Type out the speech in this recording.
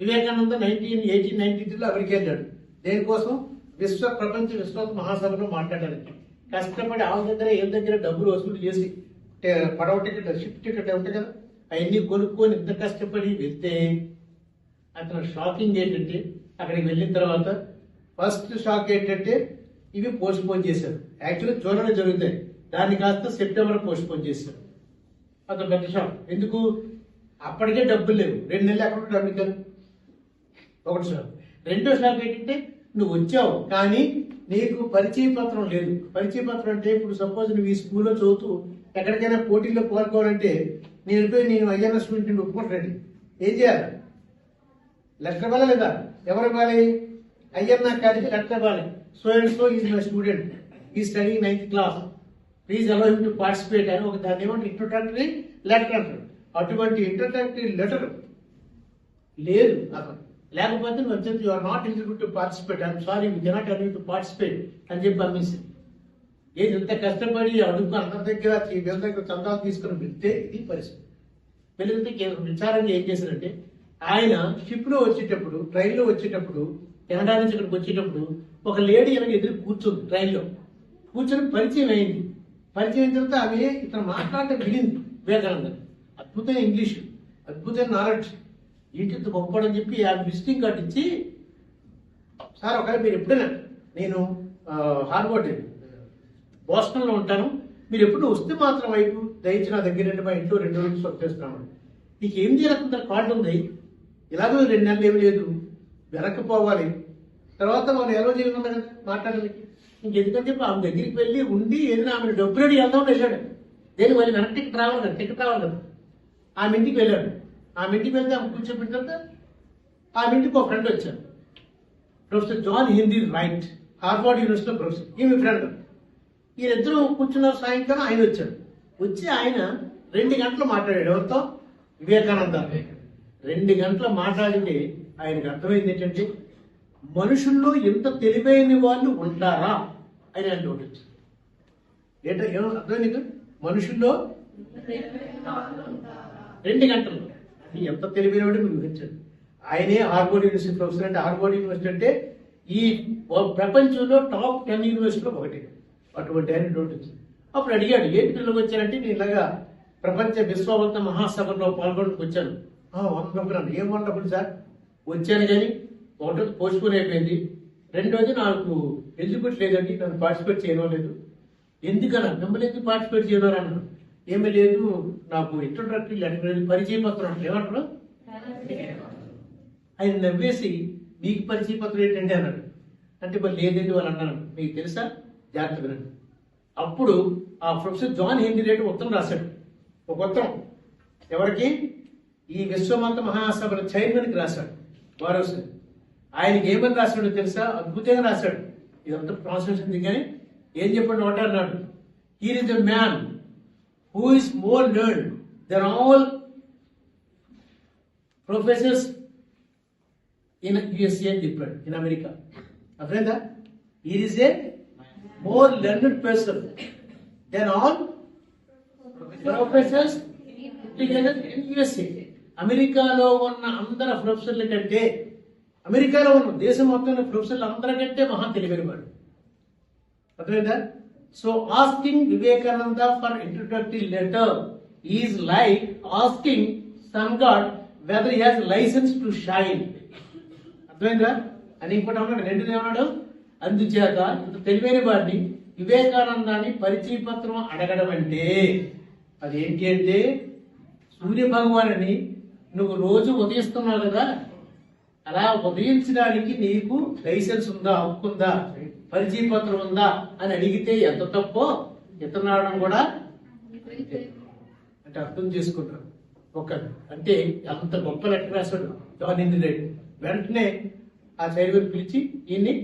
Vivekananda nineteen eighteen ninety త్రీలో America వెళ్ళాడు. దేనికోసం? విశ్వ ప్రపంచ విశ్వ మహాసభలో మాట్లాడడానికి కష్టపడి ఆమె దగ్గర ఏం దగ్గర డబ్బులు వసూలు చేసి పడవ టికెట్ షిప్ టికెట్ ఉంటాయి కదా? అవన్నీ కొనుక్కొని ఇంత కష్టపడి వెళ్తే అతను షాకింగ్ ఏంటంటే అక్కడికి వెళ్ళిన తర్వాత ఫస్ట్ షాక్ ఏంటంటే ఇవి పోస్ట్ పోన్ చేశారు. యాక్చువల్లీ చూడడం జరుగుతాయి. దాన్ని కాస్త సెప్టెంబర్ పోస్ట్ పోన్ చేశారు. అతను పెద్ద షాక్. ఎందుకు? అప్పటికే డబ్బులు లేవు. రెండు నెలలు అక్కడ డబ్బులు ఇచ్చారు ఒకటి స్లాబ్ రెండో స్లాబ్ ఏంటంటే నువ్వు వచ్చావు కానీ నీకు పరిచయ పత్రం లేదు. పరిచయ పత్రం అంటే ఇప్పుడు సపోజ్ నువ్వు ఈ స్కూల్లో చదువుతూ ఎక్కడికైనా పోటీల్లో పాల్గొవాలంటే నేను పోయి నేను ఐఎన్ఎస్ స్టూడెంట్ ఒప్పుకుంటానండి. ఏం చేయాలి? లెటర్ ఇవ్వాలి లేదా ఎవరు ఇవ్వాలి? అయ్యన్న కాలేజీ లెటర్ ఇవ్వాలి. So and so is my student he study ninth class please allow him to participate అని ఒక దాని ఏమంటే ఇంట్రొడక్టరీ లెటర్ అంటారు. అటువంటి ఇంట్రొడక్టరీ లెటర్ లేదు అతను లేకపోతే నువ్వు వచ్చేది you are not eligible to participate I'm sorry you cannot eligible to participate అని చెప్పి పంపించింది. ఏది ఇంత కష్టపడి అడుగు అందరి దగ్గర వీళ్ళ దగ్గర చందాలు తీసుకుని వెళ్తే ఇది పరిస్థితి. వెళితే కేంద్ర విచారంగా ఏం చేశారంటే ఆయన షిప్లో వచ్చేటప్పుడు ట్రైన్లో వచ్చేటప్పుడు కెనడా నుంచి ఇక్కడికి వచ్చేటప్పుడు ఒక లేడీ వెనక ఎదురు కూర్చుంది ట్రైన్లో కూర్చొని పరిచయం అయింది. పరిచయం అయిన తర్వాత ఆమె ఇతను మాట్లాడటం వినింది వివేకానంద అద్భుతమైన ఇంగ్లీష్ అద్భుతమైన నాలెడ్జ్. ఇంటింత గొప్పడని చెప్పి ఆ విజిటింగ్ కార్డు ఇచ్చి సార్ ఒకవేళ మీరు ఎప్పుడైనా నేను హార్వర్డ్ బోస్టన్లో ఉంటాను. మీరు ఎప్పుడు వస్తే మాత్రం వైపు దయచి నా దగ్గర రెండు మా ఇంట్లో రెండు రోజులు వచ్చేస్తున్నాను నీకు ఏం చేయాలంత కార్డు ఉంది. ఇలాగో రెండు నెలలు ఏమి లేదు. వెనక్కిపోవాలి తర్వాత మనం ఎలా చేయకుండా కదా మాట్లాడడానికి. ఇంకెందుకని చెప్పి ఆమె దగ్గరికి వెళ్ళి ఉండి ఏదైనా ఆమె డబ్బు రెడీ వెళ్దామని వెళ్ళాడు. దేని మళ్ళీ వెనక్కి టికెట్ రావాలి కదా టికెట్ రావాలి కదా. ఆమె ఇంటికి వెళ్ళాడు. ఆమె ఇంటికి వెళ్తే ఆమె కూర్చోబెట్టిన తర్వాత ఆమె ఇంటికి ఒక ఫ్రెండ్ వచ్చాడు. Professor John Henry Wright Harvard యూనివర్సిటీలో ప్రొఫెసర్. ఈమె ఫ్రెండ్ వీరిద్దరూ కూర్చున్నారు సాయంకాలం ఆయన వచ్చాడు. వచ్చి ఆయన రెండు గంటలు మాట్లాడాడు. ఎవరితో? వివేకానంద. రెండు గంటలు మాట్లాడితే ఆయనకు అర్థమైంది ఏంటంటే మనుషుల్లో ఎంత తెలివైన వాళ్ళు ఉంటారా? అని అంటే ఒకటి వచ్చింది. ఏంటో ఏమో అర్థమైంది? మనుషుల్లో రెండు గంటలు. ఎంత తెలివైన మీకు ఊహించండి. ఆయనే హార్వర్డ్ యూనివర్సిటీ ప్రొఫెసర్ అంటే హార్వర్డ్ యూనివర్సిటీ అంటే ఈ ప్రపంచంలో టాప్ టెన్ యూనివర్సిటీలో ఒకటి. అటువంటి ఆయన నోట్ అప్పుడు అడిగాడు ఏంటి పిల్లలకు వచ్చారంటే నేను ఇలాగా ప్రపంచ విశ్వవంత మహాసభలో పాల్గొనడానికి వచ్చాను. వండర్ఫుల్ ఏం వండర్ఫుల్ సార్? వచ్చాను కానీ ఒకటి పోస్ట్పోన్ అయిపోయింది. రెండోది నాకు ఎలిజిబుల్ లేదండి. నన్ను పార్టిసిపేట్ చేయడం లేదు ఎందుకన్నా మిమ్మల్ని ఎందుకు పార్టిసిపేట్ చేయడం అన్నాను. ఏమీ లేదు నాకు ఇంట్రొడక్టరీ లెటర్ పరిచయ పత్రం అంటే ఏమంటారు? ఆయన నవ్వేసి మీకు పరిచయ పత్రం ఏంటండి? అన్నాడు. అంటే మరి లేదండి వాళ్ళు అన్నాను మీకు తెలుసా? జాగ్రత్త వినండి. అప్పుడు ఆ ప్రొఫెసర్ జాన్ హెన్రీ రేటు ఉత్తరం రాశాడు. ఒక ఉత్తరం. ఎవరికి? ఈ విశ్వమంత మహాసభల చైర్మన్కి రాశాడు. వారు ఆయనకి ఏమని రాశాడో తెలుసా? అద్భుతంగా రాశాడు. ఇదంతా ప్రాసెస్ ఉంది కానీ ఏం చెప్పండి ఒకటే అన్నాడు. Here is the man who is more learn than all professors in USA అని చెప్పాడు ఇన్ అమెరికా అర్థమైందా? Here is a more learned person than all professors in USA అమెరికాలో ఉన్న అందరు ప్రొఫెసర్ల కంటే అమెరికాలో ఉన్న దేశం మొత్తంలో ప్రొఫెసర్లు అందరికంటే మహా తెలివైనవాడు. అర్థమైందా? So asking Vivekananda for introductory letter is like asking sun god whether has license to shine అర్థమైందా? అని ఇంకోటి అన్నాడు రెండుది ఏమన్నాడు? అందుచేత ఇంత తెలివైన వాడిని వివేకానందాన్ని పరిచయ పత్రం అడగడం అంటే అది ఏంటి అంటే సూర్య భగవానుని నువ్వు రోజు ఉదయిస్తున్నావు కదా అలా ఉదయించడానికి నీకు లైసెన్స్ ఉందా? హక్కు ఉందా పరిచయ పత్రం ఉందా అని అడిగితే ఎంత తప్పో ఇతనాడడం కూడా అంటే అర్థం చేసుకుంటారు. ఒక అంటే అంత గొప్ప లెక్క రాశాడు. జాన్ ఇంది వెంటనే ఆ చైర్మన్ పిలిచి ఈయన్ని